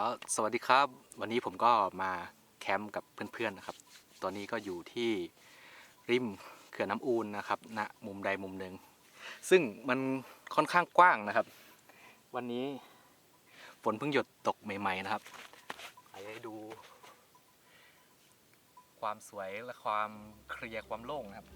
อสวัสดีครับ วันนี้ผมก็มาแคมป์กับเพื่อนๆนะครับ ตอนนี้ก็อยู่ที่ริมเขื่อนน้ำอูนนะครับณมุมใดมุมหนึ่ง ซึ่งมันค่อนข้างกว้างนะครับ วันนี้ฝนเพิ่งหยดตกใหม่ ๆนะครับไปให้ดู ความสวยและความเคลียร์ความโล่งนะครับ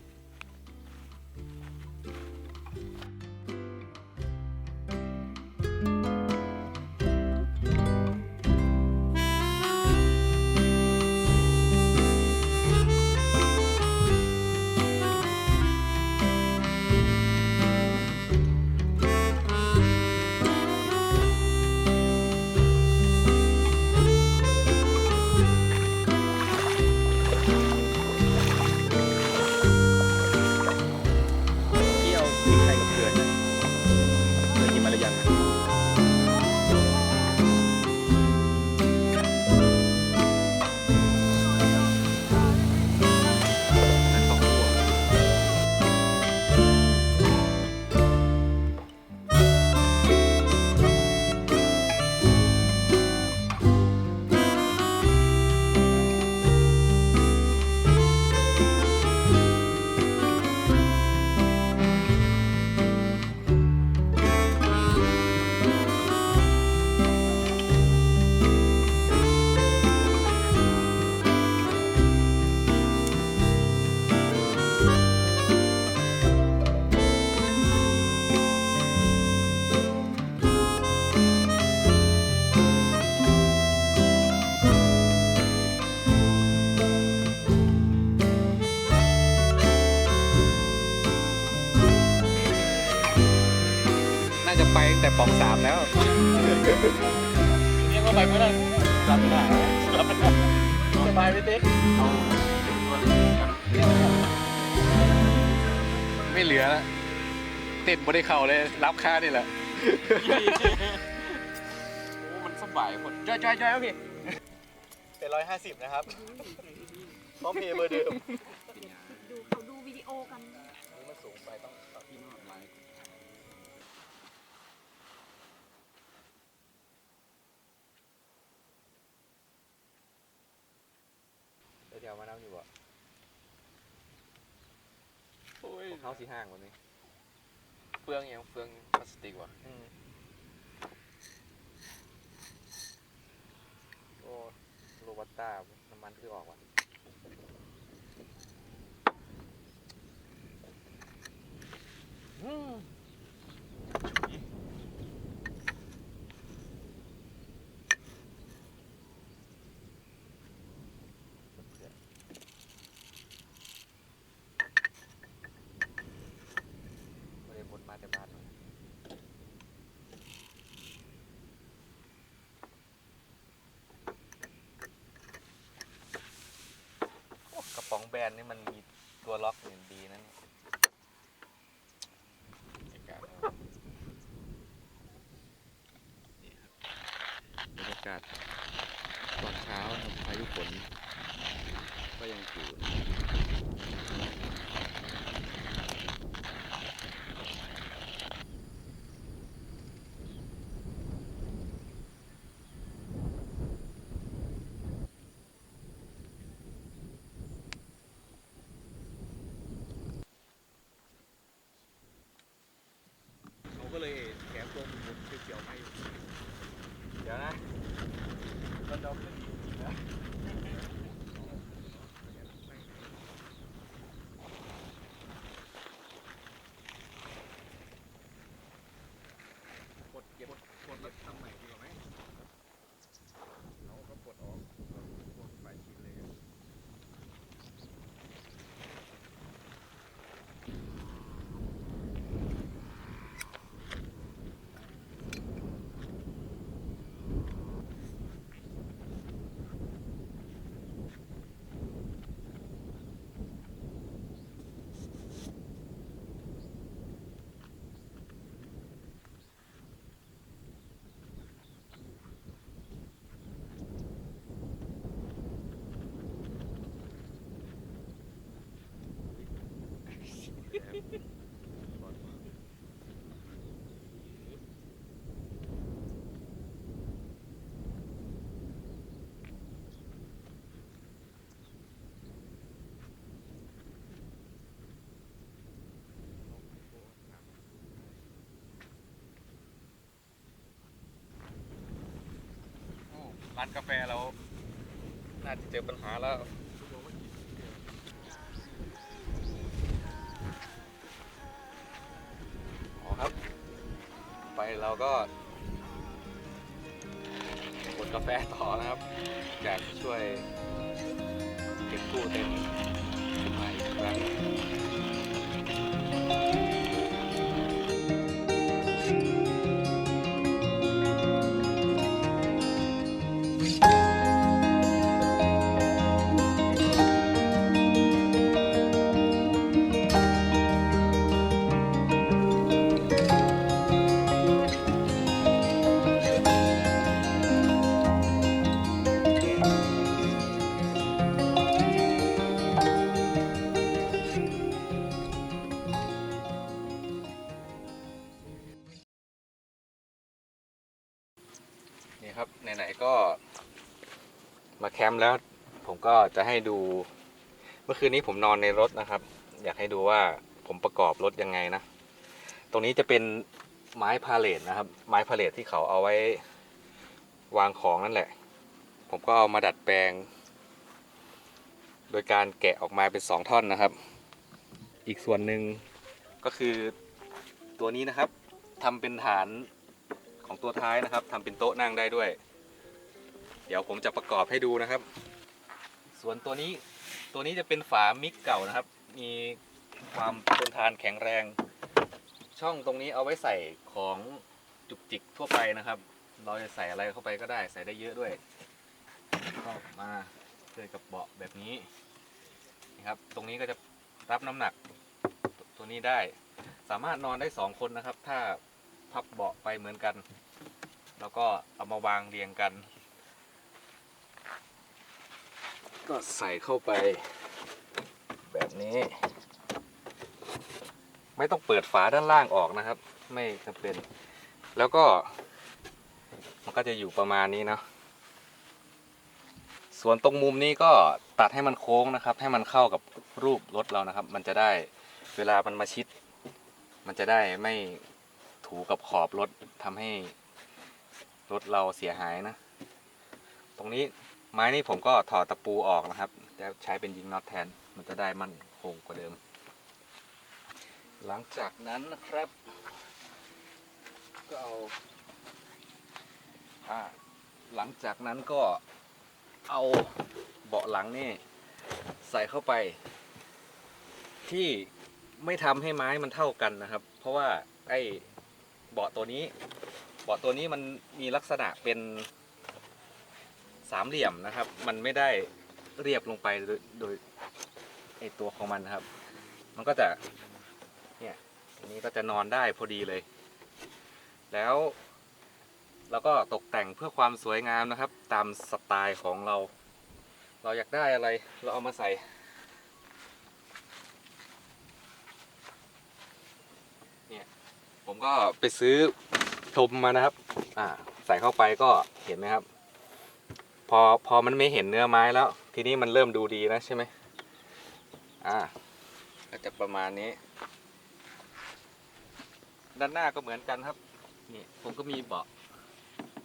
ปตั้งแต่ปองสามแล้วเรียกว่าไปไม่ได้รับไม่ได้รับไม่ได้สบายไหมติ๊กไม่เหลือแล้วติดบริเข่าเลยรับค่านี่แหละโอ้มันสบายหมดจอยจอยจอยโอเคเป็นร้อยห้าสิบนะครับพร้อมเพย์เบอร์เดิม เขาสีห้างวันนี้เฟืองยังเฟืองพลาสติกว่ะอืมโอ้โรบัสต้าน้ำมันคือออกว่ะไม่ได้บดมาแต่บ้านเลยโอ้กระป๋อง แบรนด์นี่มันมีตัวล็อกอย่างดีนั่นยบรรยากาศตอนเช้าครับพายุฝนก็ยังอยู่ก็เลยแถมตัวหมุนเขียวๆให้ เดี๋ยวนะตอนเราขึ้นอีกนะ ร้านกาแฟเรา น่าจะเจอปัญหาแล้วอ๋อครับ ไปเราก็กดกาแฟต่อนะครับอยากช่วยเก็บตู้เต็มขึ้นมาอีกครั้ง มาแคมป์แล้วผมก็จะให้ดู เมื่อคืนนี้ผมนอนในรถนะครับ อยากให้ดูว่าผมประกอบรถยังไงนะ ตรงนี้จะเป็นไม้พาเลทนะครับ ไม้พาเลทที่เขาเอาไว้วางของนั่นแหละ ผมก็เอามาดัดแปลง โดยการแกะออกมาเป็นสองท่อนนะครับ อีกส่วนหนึ่งก็คือตัวนี้นะครับทำเป็นฐานของตัวท้ายนะครับทำเป็นโต๊ะนั่งได้ด้วย เดี๋ยวผมจะประกอบให้ดูนะครับ ส่วนตัวนี้ตัวนี้จะเป็นฝามิกเก่านะครับ มีความทนทานแข็งแรง ช่องตรงนี้เอาไว้ใส่ของจุกจิกทั่วไปนะครับ เราจะใส่อะไรเข้าไปก็ได้ใส่ได้เยอะด้วยก็มาเจอกับเบาะแบบนี้นะครับ ตรงนี้ก็จะรับน้ำหนักตัวนี้ได้ สามารถนอนได้สองคนนะครับ ถ้าพับเบาะไปเหมือนกัน แล้วก็เอามาวางเรียงกัน ก็ใส่เข้าไป แบบนี้ ไม่ต้องเปิดฝาด้านล่างออกนะครับ ไม่จำเป็น แล้วก็ มันก็จะอยู่ประมาณนี้เนาะส่วนตรงมุมนี้ก็ตัดให้มันโค้งนะครับ ให้มันเข้ากับรูปรถเรานะครับ มันจะได้เวลามันมาชิด มันจะได้ไม่ถูกับขอบรถทำให้รถเราเสียหายนะ ตรงนี้ ไม้นี่ผมก็ถอดตะปูออกนะครับแล้วใช้เป็นยิงน็อตแทน มันจะได้มั่นคงกว่าเดิม หลังจากนั้นนะครับ ก็เอาอ่าหลังจากนั้นก็เอาเบาะหลังนี่ใส่เข้าไป ที่ไม่ทำให้ไม้มันเท่ากันนะครับ เพราะว่าไอ้เบาะตัวนี้ เบาะตัวนี้มันมีลักษณะเป็น สามเหลี่ยมนะครับ มันไม่ได้เรียบลงไปโดยไอตัวของมันนะครับ มันก็จะเนี่ยอันนี้ก็จะนอนได้พอดีเลย แล้วเราก็ตกแต่งเพื่อความสวยงามนะครับ ตามสไตล์ของเรา เราอยากได้อะไรเราเอามาใส่เนี่ยผมก็ไปซื้อชมมานะครับ อ่า ใส่เข้าไปก็เห็นไหมครับ พอพอมันไม่เห็นเนื้อไม้แล้ว ทีนี้มันเริ่มดูดีแล้วใช่ไหมอ่าก็จะประมาณนี้ ด้านหน้าก็เหมือนกันครับนี่ผมก็มีเบาะ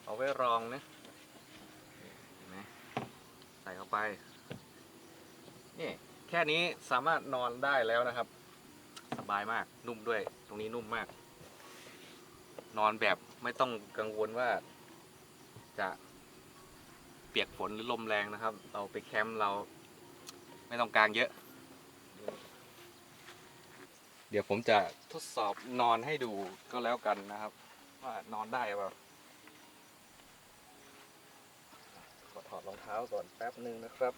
เอาไว้รองนะเห็นไหมใส่เข้าไปนี่แค่นี้สามารถนอนได้แล้วนะครับ สบายมากนุ่มด้วย ตรงนี้นุ่มมาก นอนแบบไม่ต้องกังวลว่าจะ เปียกฝนหรือลมแรงนะครับ เราไปแคมป์เราไม่ต้องกางเยอะ เดี๋ยวผมจะทดสอบนอนให้ดูก็แล้วกันนะครับ ว่านอนได้เปล่าขอถอดรองเท้าก่อนแป๊บหนึ่งนะครับ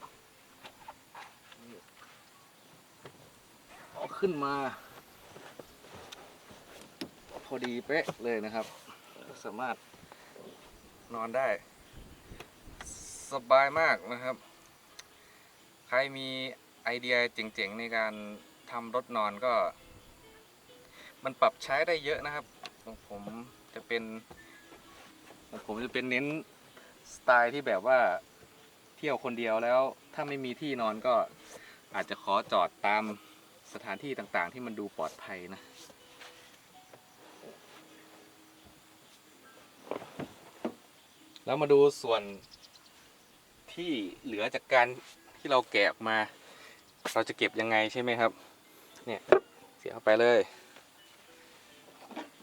เอาขึ้นมา พอดีเป๊ะเลยนะครับ สามารถนอนได้ สบายมากนะครับ ใครมีไอเดียเจ๋งๆในการทำรถนอนก็ มันปรับใช้ได้เยอะนะครับของผมจะเป็นของผมจะเป็นเน้นสไตล์ที่แบบว่าเที่ยวคนเดียวแล้วถ้าไม่มีที่นอนก็อาจจะขอจอดตามสถานที่ต่างๆ ที่มันดูปลอดภัยนะแล้วมาดูส่วน ที่เหลือจากการที่เราแกะออกมา เราจะเก็บยังไงใช่ไหมครับ เนี่ยเสียเข้าไปเลย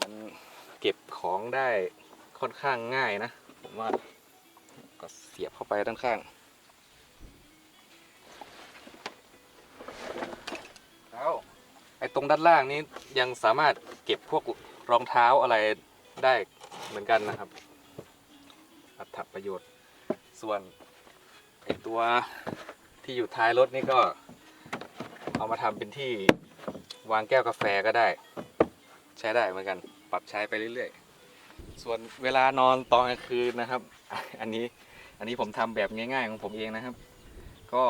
มันเก็บของได้ค่อนข้างง่ายนะ ผมว่าก็เสียบเข้าไปด้านข้างแล้วไอ้ตรงด้านล่างนี้ยังสามารถเก็บพวกรองเท้าอะไรได้เหมือนกันนะครับอัตประโยชน์ส่วน ตัวที่อยู่ท้ายรถนี่ก็เอามาทำเป็นที่วางแก้วกาแฟก็ได้ ใช้ได้เหมือนกัน ปรับใช้ไปเรื่อยๆ ส่วนเวลานอนตอนกลางคืนนะครับ อันนี้อันนี้ผมทำแบบง่ายๆของผมเองนะครับ ก็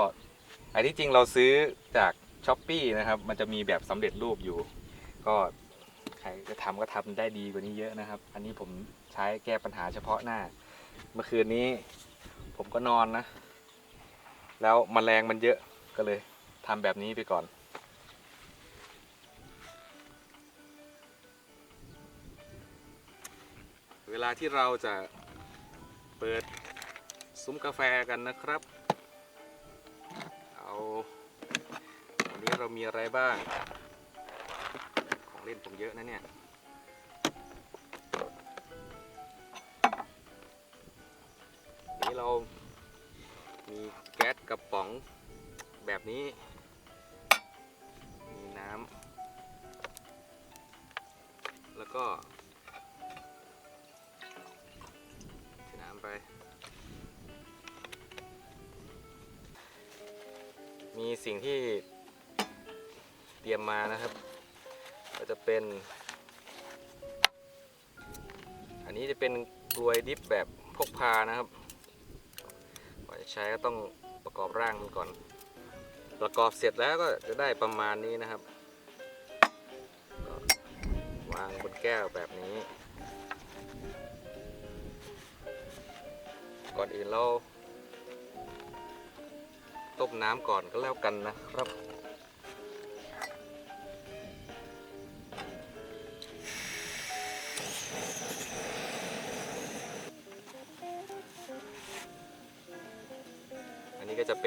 อันที่จริงเราซื้อจากช้อปปีนะครับ มันจะมีแบบสำเร็จรูปอยู่ ก็ใครจะทำก็ทำได้ดีกว่านี้เยอะนะครับ อันนี้ผมใช้แก้ปัญหาเฉพาะหน้า เมื่อคืนนี้ผมก็นอนนะ แล้วมแมลงมันเยอะก็เลยทำแบบนี้ไปก่อน เวลาที่เราจะเปิดซุ้มกาแฟกันนะครับ เอาวันนี้เรามีอะไรบ้าง ของเล่นผมเยอะนะเนี่ยนี้เรามี แก๊สกระป๋องแบบนี้ มีน้ำแล้วก็น้ำไป มีสิ่งที่เตรียมมานะครับ ก็จะเป็น อันนี้จะเป็นกลวยดิฟแบบพกพานะครับก่อนจะใช้ก็ต้อง ประกอบร่างมันก่อน ประกอบเสร็จแล้วก็จะได้ประมาณนี้นะครับก็วางบนแก้วแบบนี้ ก่อนอื่นเราต้มน้ำก่อนก็แล้วกันนะครับ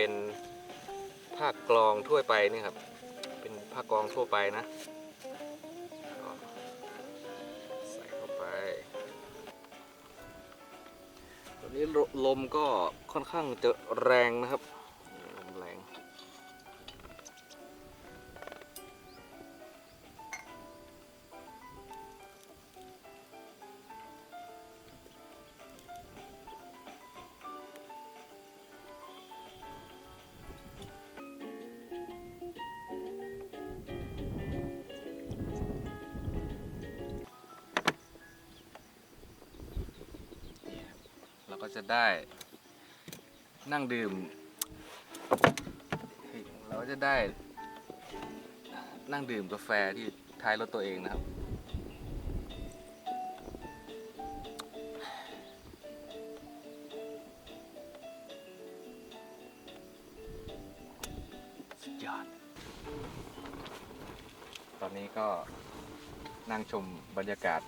เป็นผ้ากรองทั่วไปนี่ครับ เป็นผ้ากรองทั่วไปนะใส่เข้าไปตอนนี้ลมก็ค่อนข้างจะแรงนะครับ จะได้ นั่งดื่ม เราจะได้ นั่งดื่มกาแฟที่ท้ายรถตัวเองนะครับ สุดยอด ตอนนี้ก็นั่งชมบรรยากาศ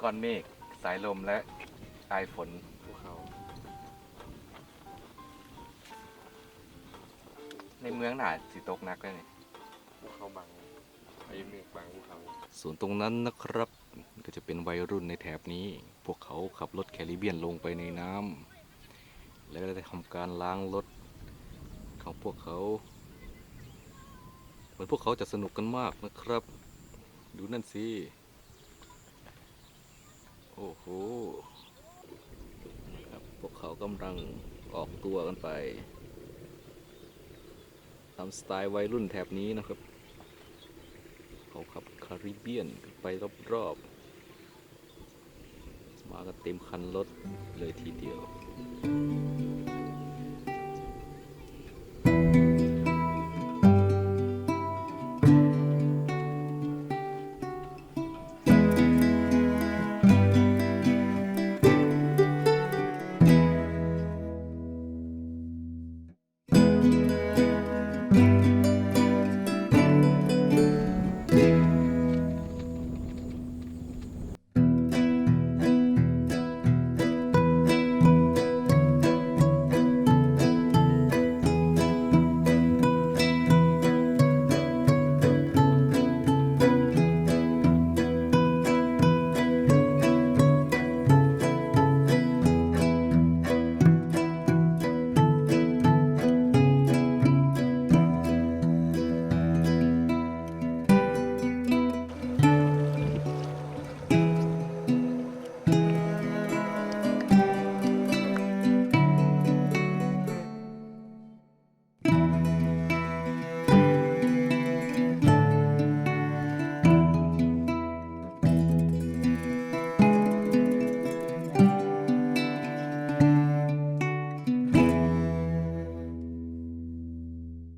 ก้อนเมฆสายลมและปลายฝน เขาในเมืองหนาสิตกหนักเลยนี่ภูเขาบังไอ้เมฆบังภูเขาส่วนตรงนั้นนะครับ ก็จะเป็นวัยรุ่นในแถบนี้ พวกเขาขับรถแคริเบียนลงไปในน้ำแล้วก็ได้ทำการล้างรถของพวกเขาเหมือนพวกเขาจะสนุกกันมากนะครับ ดูนั่นสิ โอ้โหครับพวกเขากำลังออกตัวกันไปตามสไตล์วัยรุ่นแถบนี้นะครับเขาขับคาริเบียนไปรอบๆมากันเต็มคันรถเลยทีเดียว